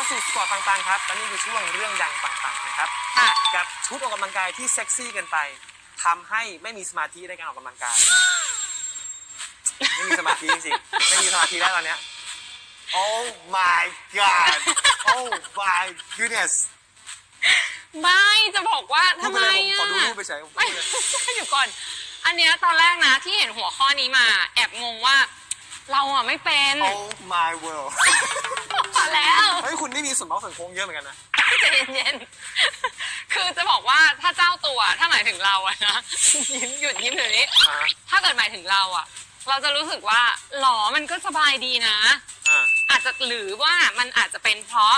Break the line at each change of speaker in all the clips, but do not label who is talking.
าสู่สปอร์ตต่างๆครับและนี่คือช่วงเรื่องดังต่างๆนะครับ
ค่ะ
กับชุดออกกำลังกายที่เซ็กซี่เกินไปทำให้ไม่มีสมาธิในการออกกำลังกาย ไม่มีสมาธิจริงๆไม่มีสมาธิแล้วตอนเนี้ย Oh my god Oh my goodness
ไม่จะบอกว่าทำไม
พูดปเลยผมขอ
อะ
ดูรูปไปเฉยผม
ไม่
พูดเลย
เดี๋ยวก่อน อันเนี้ยตอนแรกนะที่เห็นหัวข้อนี้มา แอบงงว่า เราอะไม่เป็น
Oh my world
พอแล้ว
เฮ้ย คุณนี่มีส่วนเมาส์ส่วนโค้งเยอะเหมือนกันนะ
ใจเย็นๆ คือจะบอกว่าถ้าเจ้าตัวถ้าหมายถึงเราอะนะ ยิ้มหยุดยิ้มเดี๋ยวนี้
อ่า
ถ้าเกิดหมายถึงเราอะเราจะรู้สึกว่าหรอมันก็สบายดีนะ
อ่า
อาจจะหรือว่ามันอาจจะเป็นเพราะ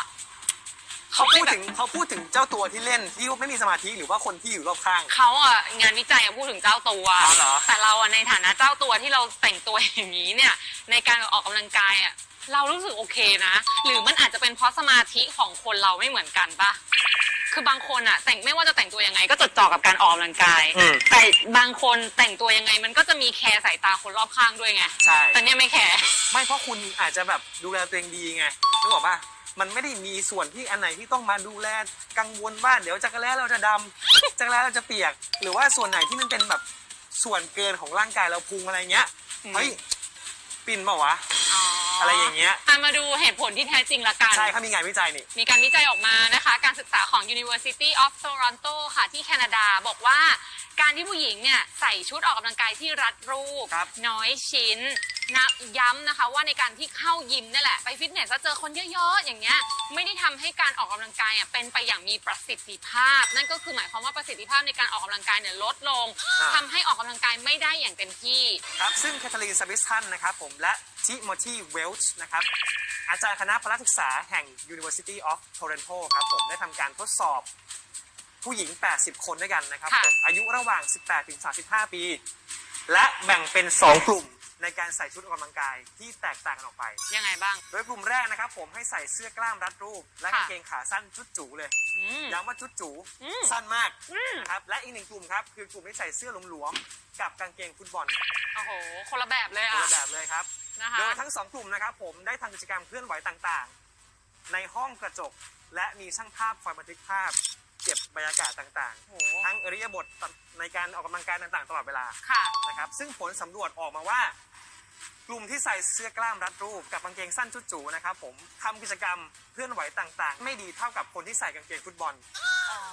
เขาพูดถึงเขาพูดถึงเจ้าตัวที่เล่นที่ไม่มีสมาธิหรือว่าคนที่อยู่รอบข้าง
เขาอะงานวิจัยอะพูดถึงเจ้าตัว
อ๋อเหรอ
แต่เราอะในฐานะเจ้าตัวที่เราแต่งตัวอย่างนี้เนี่ย ในการออกกำลังกายอะ เรารู้สึกโอเคนะ หรือมันอาจจะเป็นเพราะสมาธิของคนเราไม่เหมือนกันปะคือบางคนอะแต่งไม่ว่าจะแต่งตัวยังไง ก็จดจ่อกับการออกกำลังกาย
อืม
แต่บางคนแต่งตัวยังไง มันก็จะมีแคร์สายตาคนรอบข้างด้วยไง
ใช่
แต่เนี่ยไม่แคร์
ไม่เพราะคุณอาจจะแบบดูแลตัวเองดีไงนึกออกปะมันไม่ได้มีส่วนที่อันไหนที่ต้องมาดูแลกังวลว่าเดี๋ยวจักรแล้เราจะดำ จักรแล้เราจะเปียก หรือว่าส่วนไหนที่มันเป็นแบบส่วนเกินของร่างกายเราพุงอะไรเงี้ย
อืม
เฮ้ยปิ่นเปล่าวะ อะไรอย่างเงี้ย
อะมาดูเหตุผลที่แท้จริงละกัน
ใช่เขามีงานวิจัยนี่
มีการวิจัยออกมานะคะ การศึกษาของ University of Toronto ค่ะที่แคนาดาบอกว่า การที่ผู้หญิงเนี่ยใส่ชุดออกกำลังกายที่รัดรูป
ครับ
น้อยชิ้นนะย้ำนะคะว่าในการที่เข้ายิมนี่แหละไปฟิตเนสแล้วเจอคนเยอะๆอย่างเงี้ยไม่ได้ทำให้การออกกำลังกายอะเป็นไปอย่างมีประสิทธิภาพ นั่นก็คือหมายความว่าประสิทธิภาพในการออกกำลังกายเนี่ยลดลง
อ่า
ทำให้ออกกำลังกายไม่ได้อย่างเต็มที่
ครับซึ่งแคทเธอรีนซาบิสตันนะครับผมและทิโมธีเวลช์นะครับอาจารย์คณะพละศึกษาแห่ง University of Toronto ครับผมได้ทำการทดสอบผู้หญิง 80 คนด้วยกันนะครับ
ค่ะ
ผมอายุระหว่าง 18 ถึง 35 ปี และแบ่งเป็น 2 กลุ่ม ในการใส่ชุดออกกำลังกายที่แตกต่างกันออกไป
ยังไงบ้าง
โดยกลุ่มแรกนะครับผมให้ใส่เสื้อกล้ามรัดรูป และ
ค่ะ
กางเกงขาสั้นจุดจูเลย
อืม
ย้ำว่าจุดจู
อืม
สั้นมาก
อืม
นะครับและอีกหนึ่งกลุ่มครับคือกลุ่มที่ใส่เสื้อหลวมๆกับกางเกงฟุตบอล
โอ้โห คนละแบบเลย
คน
อะ
ละแบบเลยครับ
นะคะ
โดยทั้งสองกลุ่มนะครับผมได้ทำกิจกรรมเคลื่อนไหวต่างๆ ในห้องกระจก และมีช่างภาพคอยบันทึกภาพ เก็บบรรยากาศต่าง
โอ้โห
ๆ ทั้งอริยบทในการออกกำลังกายต่างๆ ตลอดเวลา
ค่ะ
นะครับ ซึ่งผลสำรวจออกมาว่า กลุ่มที่ใส่เสื้อกล้ามรัดรูปกับกางเกงสั้นจุดจูนะครับผมทำกิจกรรมเคลื่อนไหวต่างๆ ไม่ดีเท่ากับคนที่ใส่กางเกงฟุตบอล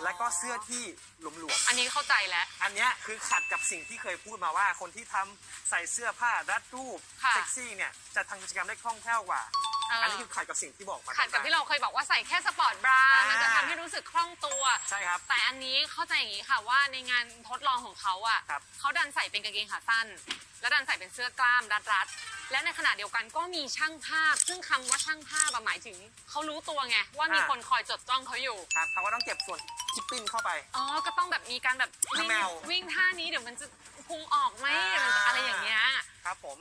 และก็เสื้อที่หลวมๆ
อันนี้เข้าใจแล้ว
อันเนี้ยคือขัดกับสิ่งที่เคยพูดมาว่าคนที่ทำใส่เสื้อผ้ารัดรูป
ค่ะ
เซ็กซี่เนี่ยจะทำกิจกรรมได้คล่องแคล่วกว่า
เอออ
อันนี้คือขัดกับสิ่งที่บอกมา
ขัดกับที่เราเคยบอกว่าใส่แค่สปอร์ตบรา
อ่ามั
มันจะทำให้รู้สึกคล่องตัว
ใช่ครับ
แต่อันนี้เข้าใจอย่างนี้ค่ะว่าในงานทดลองของเขาอะ
ครับ
เขาดันใส่เป็นกางเกงขาสั้น แล้วดันใส่เป็นเสื้อกล้ามรัดๆและในขณะเดียวกันก็มีช่างภาพ ซึ่งคำว่าช่างภาพอะหมายถึงเขารู้ตัวไงว่ามีคนคอยจดจ้องเขาอยู่
ครับเขาก็ต้องเก็บส่วนจิปปิ้นเข้าไป
อ๋อก็ต้องแบบมีการแบบวิ่ง
แมว
วิ่งท่านี้เดี๋ยวมันจะพุงออกไหมเดี๋ยวมันจะอะไรอย่างเงี้ย
ครับผม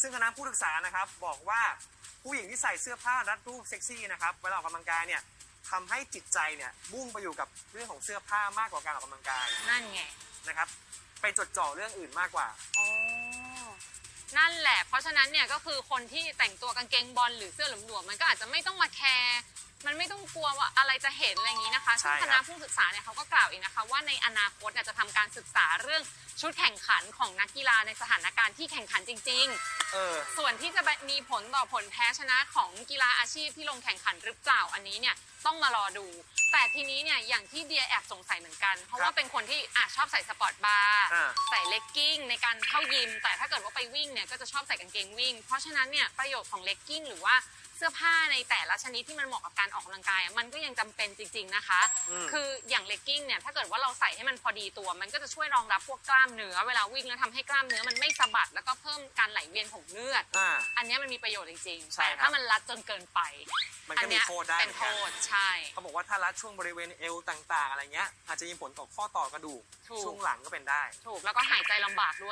ซึ่งคณะผู้ศึกษานะครับบอกว่าผู้หญิงที่ใส่เสื้อผ้ารัดรูปเซ็กซี่นะครับเวลาออกกำลังกายเนี่ยทำให้จิตใจเนี่ยมุ่งไปอยู่กับเรื่องของเสื้อผ้ามากกว่าการออกกำลังกาย
นั่นไง
นะครับ ไปจดจ่อเรื่องอื่นมากกว่า
อ๋อนั่นแหละ เพราะฉะนั้นเนี่ยก็คือคนที่แต่งตัวกางเกงบอลหรือเสื้อหลวมๆมันก็อาจจะไม่ต้องมาแคร์มันไม่ต้องกลัวว่าอะไรจะเห็นอะไรอย่างนี้นะคะ
ใช่
ซึ่ง
ครับ
คณะผู้ศึกษาเนี่ยเขาก็กล่าวอีกนะคะ ว่าในอนาคตเนี่ยจะทำการศึกษาเรื่อง ชุดแข่งขันของนักกีฬาในสถานการณ์ที่แข่งขันจริงๆ
เออ
ส่วนที่จะมีผลต่อผลแพ้ชนะของกีฬาอาชีพที่ลงแข่งขันหรือเปล่าอันนี้เนี่ยต้องมารอดู แต่ทีนี้เนี่ยอย่างที่เดียแอบสงสัยเหมือนกัน เพราะ
ครั
ว่า
บ
เป็นคนที่อะชอบใส่สปอร์ตบาร์
อ่า
ใส่เลกกิ้งในการเข้ายิม แต่ถ้าเกิดว่าไปวิ่งเนี่ยก็จะชอบใส่กางเกงวิ่ง เพราะฉะนั้นเนี่ยประโยชน์ของเลกกิ้งหรือว่าเสื้อผ้าในแต่ละชนิดที่มันเหมาะกับการออกกำลังกายอะมันก็ยังจำเป็นจริง ๆนะคะ
อืม
คืออย่างเลกกิ้งเนี่ยถ้าเกิดว่าเราใส่ให้มันพอดีตัว มันก็จะช่วยรองรับพวกกล้ามเนื้อเวลาวิ่งแล้วทำให้กล้ามเนื้อมันไม่สะบัดแล้วก็เพิ่มการไหลเวียนของเลือด
อ่า
อันเนี้ยมันมีประโยชน์จริงๆ
ใช่
แต่
ครับ
ถ้ามันรัดจนเกินไป
มัน
อั
ก็มี
เนี้ย
โทษได้
เป็น
เหมือน
โท
กัน
ษใช่
เขาบอกว่าถ้ารัดช่วงบริเวณเอวต่าง ๆ อะไรเงี้ย อาจจะมีผลต่อข้อต่อกระดูก
ถูก
ช่วงหลังก็เป็นได้
ถูกแล้วก็หายใจลำบากด้วย